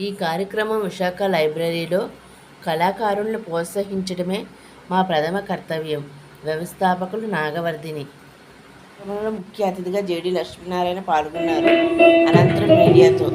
ఈ కార్యక్రమం విశాఖ లైబ్రరీలో కళాకారులను ప్రోత్సహించడమే మా ప్రథమ కర్తవ్యం. వ్యవస్థాపకులు నాగవర్ధిని. కార్యక్రమంలో ముఖ్య అతిథిగా జేడి లక్ష్మీనారాయణ పాల్గొన్నారు. అనంతరం మీడియాతో.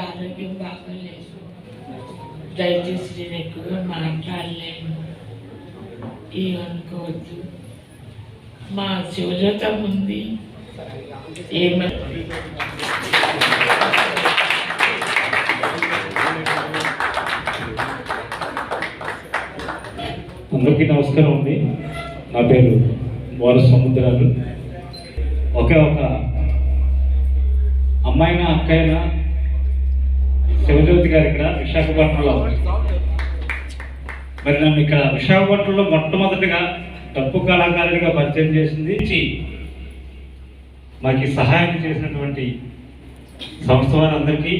ఆరోగ్యం బాగోలేదు దయచేసి నేను ఎక్కువగా మాట్లాడలేను ఏమనుకోవద్దు మా శివజత ఉంది. ఏమ అందరికీ నమస్కారం అండి. నా పేరు వార సముద్రాలు. ఒకే ఒక అమ్మాయిన అక్కయిన శివజ్యోతి గారు ఇక్కడ విశాఖపట్నంలో. మరి నన్ను ఇక్కడ విశాఖపట్నంలో మొట్టమొదటిగా డప్పు కళాకారుడిగా పరిచయం చేసింది చి. మాకు సహాయం చేసినటువంటి సంస్థ వారందరికీ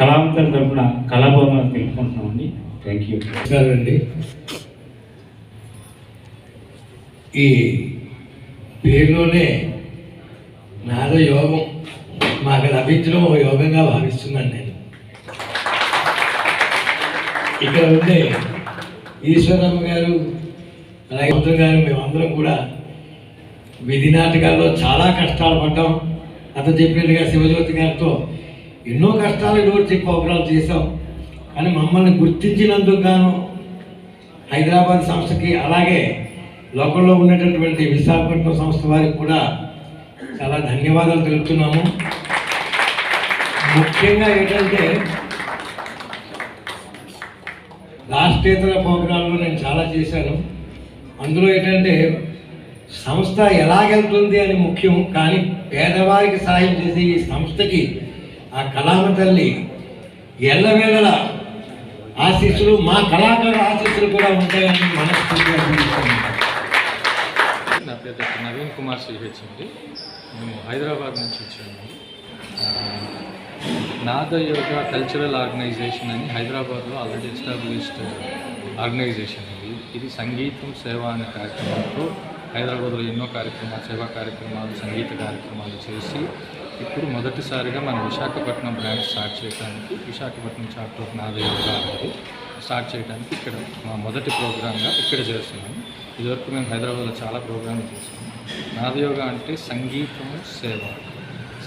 కళావంతుల తరపున కళాభవనాలు తెలుపుకుంటున్నామండి. థ్యాంక్ యూ నమస్కారమండి. ఈ పేరులోనే నాదో యోగం మాకు లభించడం ఒక యోగంగా భావిస్తున్నాను నేను. ఇక్కడ ఉండే ఈశ్వరమ్మ గారు రైతు గారు మేమందరం కూడా విధి నాటకాల్లో చాలా కష్టాలు పడ్డాం. అతను చెప్పినట్టుగా శివజ్యోతి గారితో ఎన్నో కష్టాలు ఇటువంటి ప్రోగ్రాలు చేసాం కానీ మమ్మల్ని గుర్తించినందుకు గాను హైదరాబాద్ సంస్థకి అలాగే లోకల్లో ఉన్నటువంటి విశాఖపట్నం సంస్థ వారికి కూడా చాలా ధన్యవాదాలు తెలుపుతున్నాము. ముఖ్యంగా ఏంటంటే రాష్ట్రేతర ప్రోగ్రాంలో నేను చాలా చేశాను. అందులో ఏంటంటే సంస్థ ఎలాగెళ్తుంది అని ముఖ్యం కానీ పేదవారికి సహాయం చేసే ఈ సంస్థకి ఆ కళామ తల్లి ఎల్లవేళలా ఆశీస్సులు మా కళాకారుల ఆశీస్సులు కూడా ఉంటాయని మనస్ఫూర్తిగా నా పేరు డాక్టర్ నవీన్ కుమార్ సిహెచ్ అండి. మేము హైదరాబాద్ నుంచి వచ్చాము నాద యోగ కల్చరల్ ఆర్గనైజేషన్ అని హైదరాబాద్లో ఆల్రెడీ ఎస్టాబ్లిష్డ్ ఆర్గనైజేషన్ ఇది ఇది సంగీతం సేవ అనే కార్యక్రమంతో హైదరాబాద్లో ఎన్నో కార్యక్రమాలు సేవా కార్యక్రమాలు సంగీత కార్యక్రమాలు చేసి ఇప్పుడు మొదటిసారిగా మన విశాఖపట్నం బ్రాంచ్ స్టార్ట్ చేయడానికి విశాఖపట్నం చాప్టర్ ఆఫ్ నాద అనేది స్టార్ట్ చేయడానికి ఇక్కడ మా మొదటి ప్రోగ్రామ్గా ఇక్కడ చేస్తున్నాము. ఇదివరకు మేము హైదరాబాద్లో చాలా ప్రోగ్రాంలు చేసాము నాదయోగ అంటే సంగీతం సేవ.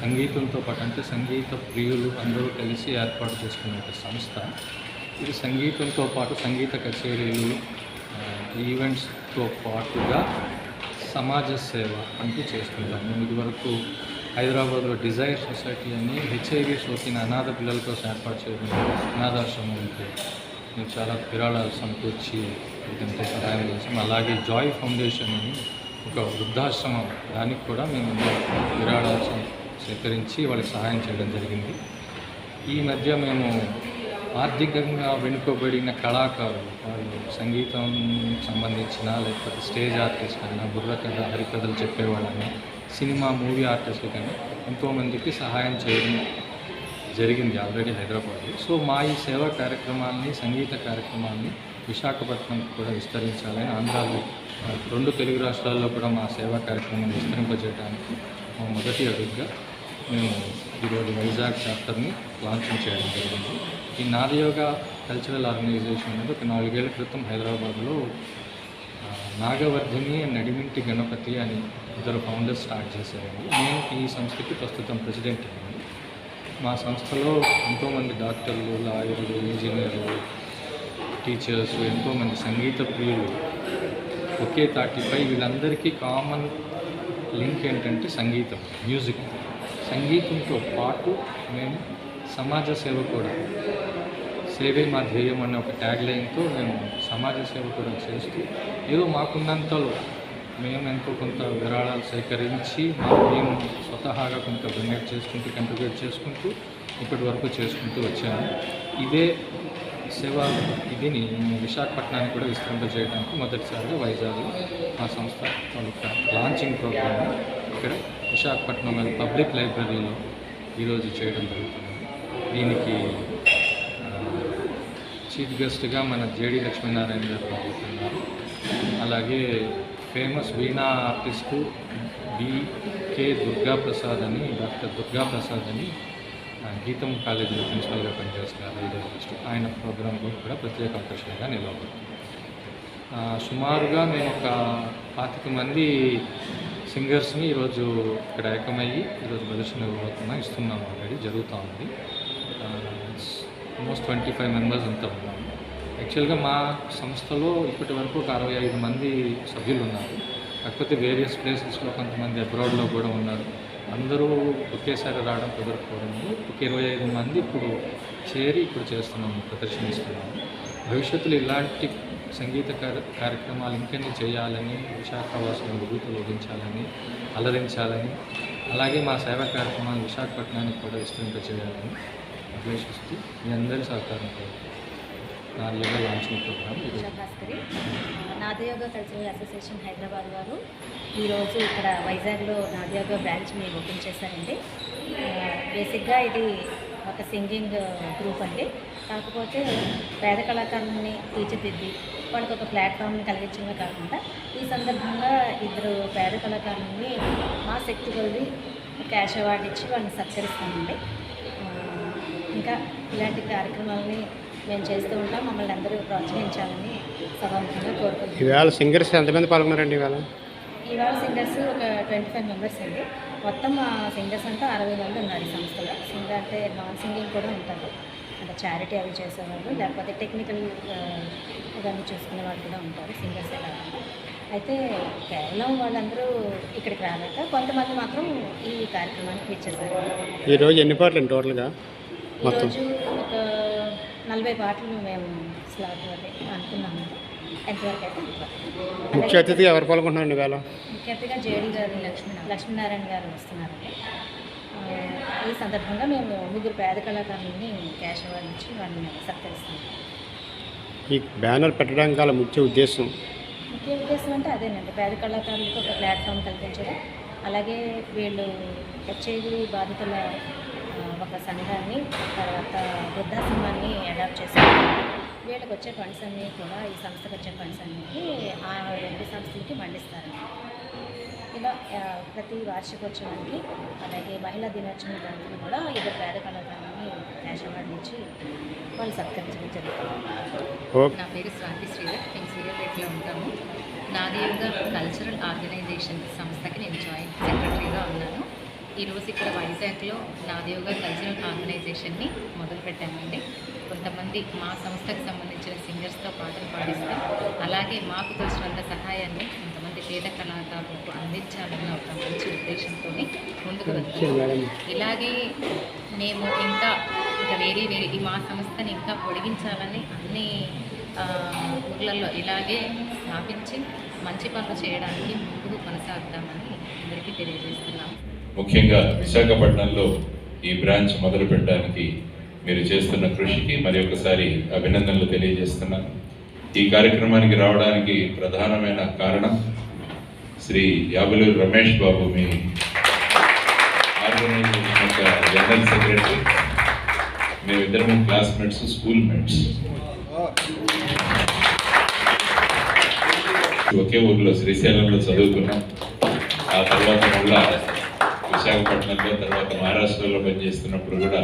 సంగీతంతో పాటు అంటే సంగీత ప్రియులు అందరూ కలిసి ఏర్పాటు చేసుకునే ఒక సంస్థ. ఇది సంగీతంతో పాటు సంగీత కచేరీలు ఈవెంట్స్తో పాటుగా సమాజ సేవ అంటూ చేస్తుంటాము. మేము ఇదివరకు హైదరాబాద్లో డిజైర్ సొసైటీ అని హెచ్ఐవి సోకిన అనాథ పిల్లల కోసం ఏర్పాటు చేయడం అనాథాశ్రమం ఉంటే మేము చాలా విరాళాలు సమకూర్చి ఎంతో సహాయం చేసాం అలాగే జాయ్ ఫౌండేషన్ అని ఒక వృద్ధాశ్రమం దానికి కూడా మేము విరాళాలు సేకరించి వాళ్ళకి సహాయం చేయడం జరిగింది. ఈ మధ్య మేము ఆర్థికంగా వెనుకబడిన కళాకారులు వాళ్ళు సంగీతం సంబంధించిన లేకపోతే స్టేజ్ ఆర్టిస్ట్ అయినా బుర్రకథ హరికథలు చెప్పేవాళ్ళని సినిమా మూవీ ఆర్టిస్టులు కానీ ఎంతోమందికి సహాయం చేయడం జరిగింది ఆల్రెడీ హైదరాబాద్లో. సో మా ఈ సేవా కార్యక్రమాన్ని సంగీత కార్యక్రమాన్ని విశాఖపట్నంకి కూడా విస్తరించాలని ఆంధ్రాలో రెండు తెలుగు రాష్ట్రాల్లో కూడా మా సేవా కార్యక్రమాన్ని విస్తరింపజేయడానికి మా మొదటి అడుగుగా మేము ఈరోజు వైజాగ్ చాప్టర్ని లాంచింగ్ చేయడం జరిగింది. ఈ నాదయోగ కల్చరల్ ఆర్గనైజేషన్ అనేది ఒక నాలుగేళ్ళ క్రితం హైదరాబాద్లో నాగవర్ధిని నడిమింటి గణపతి అని ఇద్దరు ఫౌండర్స్ స్టార్ట్ చేశారండి. నేను ఈ సంస్థకి ప్రస్తుతం ప్రెసిడెంట్ అయ్యాను మా సంస్థలో ఎంతోమంది డాక్టర్లు లాయర్లు ఇంజనీర్లు టీచర్స్ ఎంతోమంది సంగీత ప్రియులు ఒకే తాటిపై వీళ్ళందరికీ కామన్ లింక్ ఏంటంటే సంగీతం మ్యూజిక్. సంగీతంతో పాటు మేము సమాజ సేవ కూడా సేవే మా ధ్యేయం అనే ఒక ట్యాగ్ లైన్తో మేము సమాజ సేవ కూడా చేస్తూ ఏదో మాకున్నంతలో మేము ఎంతో కొంత విరాళాలు సేకరించి మా మేము స్వతహాగా కొంత డొనేట్ చేసుకుంటూ కంట్రిబ్యూట్ చేసుకుంటూ ఇప్పటి వరకు చేసుకుంటూ వచ్చాము. ఇదే సేవా ఇదిని మేము విశాఖపట్నానికి కూడా విస్తరింపజేయడానికి మొదటిసారిగా వైజాగ్లో మా సంస్థ వాళ్ళ లాంచింగ్ ప్రోగ్రామ్ ఇక్కడ విశాఖపట్నం పబ్లిక్ లైబ్రరీలో ఈరోజు చేయడం జరుగుతుంది. దీనికి చీఫ్ గెస్ట్గా మన జేడి లక్ష్మీనారాయణ గారు రాబోతున్నారు అలాగే famous veena artist BK Durga Prasad అని డాక్టర్ దుర్గా ప్రసాద్ అని గీతం కాలేజీలో ప్రిన్సిపల్గా పనిచేస్తున్నారు ఐదో ఆయన ప్రోగ్రామ్ కూడా ప్రత్యేక ఆకర్షణగా నిలవబడుతుంది. సుమారుగా మేము ఒక పాతిక మంది సింగర్స్ని ఈరోజు ఇక్కడ ఏకమయ్యి ఈరోజు ప్రదర్శన ఇవ్వబోతున్నా ఇస్తున్నాం ఆల్రెడీ జరుగుతూ ఉంది. ఆల్మోస్ట్ ట్వంటీ ఫైవ్ మెంబర్స్ అంతా ఉన్నాము యాక్చువల్గా మా సంస్థలో ఇప్పటి వరకు ఒక అరవై ఐదు మంది సభ్యులు ఉన్నారు. కాకపోతే వేరియస్ ప్లేసెస్లో కొంతమంది అబ్రాడ్లో కూడా ఉన్నారు. అందరూ ఒకేసారి రావడం కుదరకపోవడం ఒక ఇరవై ఐదు మంది ఇప్పుడు చేరి ఇప్పుడు చేస్తున్నాము ప్రదర్శనిస్తున్నాము భవిష్యత్తులో ఇలాంటి సంగీత కార్య కార్యక్రమాలు ఇంకెన్ని చేయాలని విశాఖవాసులను విభూతులు వహించాలని అలరించాలని అలాగే మా సేవా కార్యక్రమాలు విశాఖపట్నానికి కూడా విస్తరింప చేయాలని ఉద్దేశిస్తూ మీ అందరి సహకారంతో నా level launching program Bhaskari Nadayoga Cultural Association Hyderabad వారు. ఈరోజు ఇక్కడ వైజాగ్లో నాదయోగ బ్రాంచ్ని ఓపెన్ చేశారండి. బేసిక్గా ఇది ఒక సింగింగ్ గ్రూప్ అండి. కాకపోతే పేద కళాకారులని తీర్చిదిద్ది వాళ్ళకి ఒక ప్లాట్ఫామ్ని కలిగించడమే కాకుండా ఈ సందర్భంగా ఇద్దరు పేద కళాకారులని మా శక్తి కొద్ది క్యాష్ అవార్డు ఇచ్చి వాళ్ళని సత్కరిస్తామండి. ఇంకా ఇలాంటి కార్యక్రమాలని మేము చేస్తూ ఉంటాం. మమ్మల్ని అందరూ ప్రోత్సహించాలని సభాముఖంగా కోరుకుంటున్నాం. ఈవేళ సింగర్స్ ఎంతమంది పాల్గొన్నారండి ఇవాళ? ఇవాళ సింగర్స్ ఒక ట్వంటీ ఫైవ్ మెంబర్స్ అండి. మొత్తం సింగర్స్ అంతా అరవై మంది ఉన్నారు ఈ సంస్థలో. సింగర్ అంటే నాన్ సింగింగ్ కూడా ఉంటారు. అంటే చారిటీ అవి చేసేవాళ్ళు లేకపోతే టెక్నికల్ ఇవన్నీ చూసుకునే వాళ్ళు కూడా ఉంటారు సింగర్స్ కాకుండా అయితే కేవలం వాళ్ళందరూ ఇక్కడికి రాలేక కొంతమంది మాత్రం ఈ కార్యక్రమానికి ఇచ్చేసారు ఈరోజు ఎన్ని పాటలు టోటల్గా? మొత్తం. ఒక నలభై పాటలు మేము స్లాట్ అనుకున్నాము. ఎంతవరకు అయితే. ముఖ్య అతిథిగా ఎవరు పాల్గొంటున్నారండి ఇవాళ? ముఖ్య అతిథిగా జేడి గారు లక్ష్మీనారాయణ లక్ష్మీనారాయణ గారు వస్తున్నారండి ఈ సందర్భంగా మేము ముగ్గురు పేద కళాకారులని క్యాష్ అవార్డు ఇచ్చి వాళ్ళని సత్కరిస్తాం ఈ బ్యానర్ పెట్టడానికి గల ముఖ్య ఉద్దేశం? ముఖ్య ఉద్దేశం అంటే అదేనండి. పేద కళాకారులకు ఒక ప్లాట్ఫామ్ కల్పించడం. అలాగే వీళ్ళు హెచ్ఐవి బాధితుల ఒక సంఘాన్ని తర్వాత వృద్ధాశ్రమాన్ని అడాప్ట్ చేసుకోవాలి వీళ్ళకి వచ్చే ఫండ్స్ అన్నీ కూడా ఈ సంస్థకు వచ్చే ఫండ్స్ అన్నీ ఆ రెండు సంస్థలకి మళ్ళిస్తారండి ఇలా ప్రతి వార్షికోత్సవానికి అలాగే మహిళా దినోత్సవం దానికి కూడా ఇద్దరు పేద కళాకారులని క్యాష్ అవార్డు ఇచ్చి వాళ్ళు సత్కరించడం జరుగుతుంది. నా పేరు స్వాతి శ్రీధర్. మేము సూర్యాపేటలో ఉంటాము. నాదేవుగ కల్చరల్ ఆర్గనైజేషన్ సంస్థకి నేను జాయింట్ సెక్రటరీగా ఉన్నాను. ఈరోజు ఇక్కడ వైజాగ్లో నాదేవుగ కల్చరల్ ఆర్గనైజేషన్ని మొదలుపెట్టామండి. కొంతమంది మా సంస్థకు సంబంధించిన సింగర్స్తో పాటలు పాడిస్తాం అలాగే మాకు తోచినంత సహాయాన్ని కొంతమంది పేద కళాకారులకు అందించాలన్న ఒక మంచి ఉద్దేశంతో ముందుకు వెళ్తున్నాం. ఇలాగే మేము ఇంకా ఇంకా వేరే వేరే మా సంస్థని ఇంకా పొడిగించాలని అన్ని ఊర్లలో ఇలాగే స్థాపించి మంచి పనులు చేయడానికి ముందుకు కొనసాగుతామని అందరికీ తెలియజేస్తున్నాం. ముఖ్యంగా విశాఖపట్నంలో ఈ బ్రాంచ్ మొదలు పెట్టడానికి మీరు చేస్తున్న కృషికి మరి ఒకసారి అభినందనలు తెలియజేస్తున్నాను. ఈ కార్యక్రమానికి రావడానికి ప్రధానమైన కారణం శ్రీ యాబులూరు రమేష్ బాబు మీ ఆర్గనైజేషన్ యొక్క జనరల్ సెక్రటరీ. మేమిద్దరం క్లాస్మేట్స్ స్కూల్ మేట్స్. ఒకే ఊర్లో శ్రీశైలంలో చదువుకున్నాం. ఆ తర్వాత మళ్ళా విశాఖపట్నంలో తర్వాత మహారాష్ట్రలో పనిచేస్తున్నప్పుడు కూడా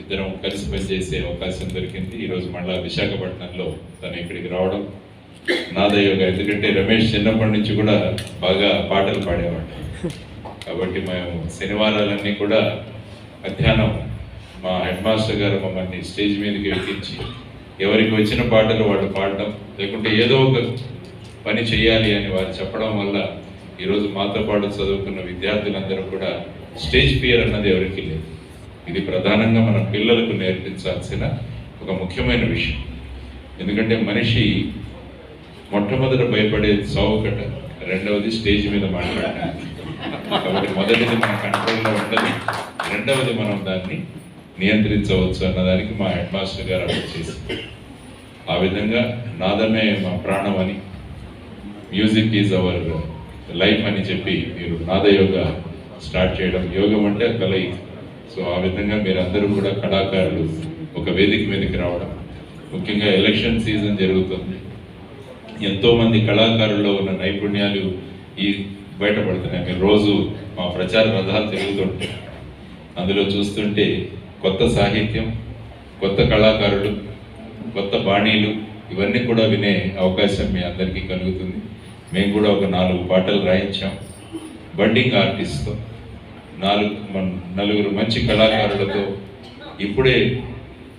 ఇద్దరం కలిసి పనిచేసే అవకాశం దొరికింది. ఈరోజు మళ్ళా విశాఖపట్నంలో తను ఇక్కడికి రావడం నాదయ్య ఎందుకంటే రమేష్ చిన్నప్పటి నుంచి కూడా బాగా పాటలు పాడేవాడు. కాబట్టి మేము శనివారాలన్నీ కూడా మధ్యాహ్నం మా హెడ్ మాస్టర్ గారు మమ్మల్ని స్టేజ్ మీదకి ఎక్కించి ఎవరికి వచ్చిన పాటలు వాళ్ళు పాడడం లేకుంటే ఏదో ఒక పని చేయాలి అని వారు చెప్పడం వల్ల ఈరోజు మాతో పాటు చదువుకున్న విద్యార్థులందరూ కూడా స్టేజ్ ఫియర్ అన్నది ఎవరికి లేదు. ఇది ప్రధానంగా మన పిల్లలకు నేర్పించాల్సిన ఒక ముఖ్యమైన విషయం. ఎందుకంటే మనిషి మొట్టమొదట భయపడేది సావుకట రెండవది స్టేజ్ మీద మాట్లాడటం కాబట్టి మొదటిది మన కంట్రోల్లో ఉండదు రెండవది మనం దాన్ని నియంత్రించవచ్చు అన్నదానికి మా హెడ్ మాస్టర్ గారు అక్కడ చేసి ఆ విధంగా నాదమే మా ప్రాణం అని మ్యూజిక్ ఈజ్ అవర్ లైఫ్ అని చెప్పి మీరు నాద యోగ స్టార్ట్ చేయడం యోగం అంటే కలయిక సో ఆ విధంగా మీరందరూ కూడా కళాకారులు ఒక వేదిక మీదకి రావడం. ముఖ్యంగా ఎలక్షన్ సీజన్ జరుగుతుంది. ఎంతోమంది కళాకారుల్లో ఉన్న నైపుణ్యాలు ఈ బయటపడుతున్నాయి. మీరు రోజు మా ప్రచార రథాలు తిరుగుతుంటాయి అందులో చూస్తుంటే కొత్త సాహిత్యం కొత్త కళాకారులు కొత్త బాణీలు ఇవన్నీ కూడా వినే అవకాశం మీ అందరికీ కలుగుతుంది. మేము కూడా ఒక నాలుగు పాటలు రాయించాం. బండింగ్ ఆర్టిస్ట్తో నాలుగు నలుగురు మంచి కళాకారులతో ఇప్పుడే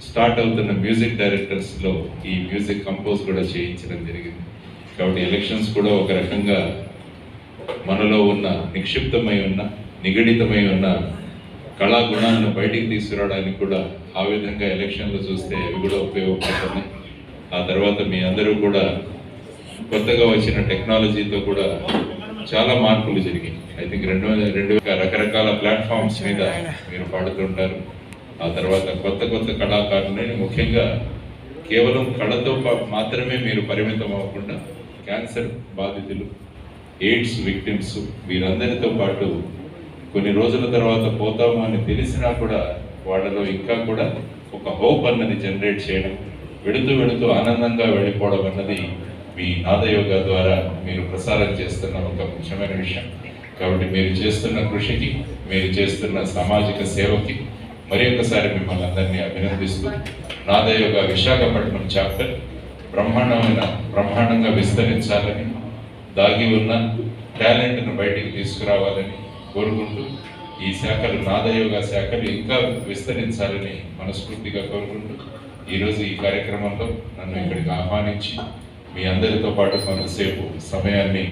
స్టార్ట్ అవుతున్న మ్యూజిక్ డైరెక్టర్స్లో ఈ మ్యూజిక్ కంపోజ్ కూడా చేయించడం జరిగింది. కాబట్టి ఎలక్షన్స్ కూడా ఒక రకంగా మనలో ఉన్న నిక్షిప్తమై ఉన్న నిగడితమై ఉన్న కళా గుణాలను బయటికి తీసుకురావడానికి కూడా ఆ విధంగా ఎలక్షన్లు చూస్తే అవి కూడా ఉపయోగపడుతున్నాయి. ఆ తర్వాత మీ అందరూ కూడా కొత్తగా వచ్చిన టెక్నాలజీతో కూడా చాలా మార్పులు జరిగాయి. ఐ థింక్ రెండు వేల రెండు రకరకాల ప్లాట్ఫామ్స్ మీద మీరు పాడుతుంటారు. ఆ తర్వాత కొత్త కొత్త కళాకారులని ముఖ్యంగా కేవలం కళతో మాత్రమే మీరు పరిమితం అవ్వకుండా క్యాన్సర్ బాధితులు ఎయిడ్స్ విక్టిమ్స్ వీరందరితో పాటు కొన్ని రోజుల తర్వాత పోతాము అని తెలిసినా కూడా వాళ్ళలో ఇంకా కూడా ఒక హోప్ అన్నది జనరేట్ చేయడం వెళుతూ వెళుతూ ఆనందంగా వెళ్ళిపోవడం అన్నది మీ నాదయోగ ద్వారా మీరు ప్రసారం చేస్తున్న ఒక ముఖ్యమైన విషయం. కాబట్టి మీరు చేస్తున్న కృషికి మీరు చేస్తున్న సామాజిక సేవకి మరి ఒకసారి మిమ్మల్ని అందరినీ అభినందిస్తూ నాదయోగ విశాఖపట్నం చాప్టర్ బ్రహ్మాండమైన బ్రహ్మాండంగా విస్తరించాలని దాగి ఉన్న టాలెంట్ను బయటికి తీసుకురావాలని కోరుకుంటూ ఈ శాఖలు నాదయోగ శాఖలు ఇంకా విస్తరించాలని మనస్ఫూర్తిగా కోరుకుంటూ ఈరోజు ఈ కార్యక్రమంలో నన్ను ఇక్కడికి ఆహ్వానించి మీ అందరితో పాటు కొంతసేపు సమయాన్ని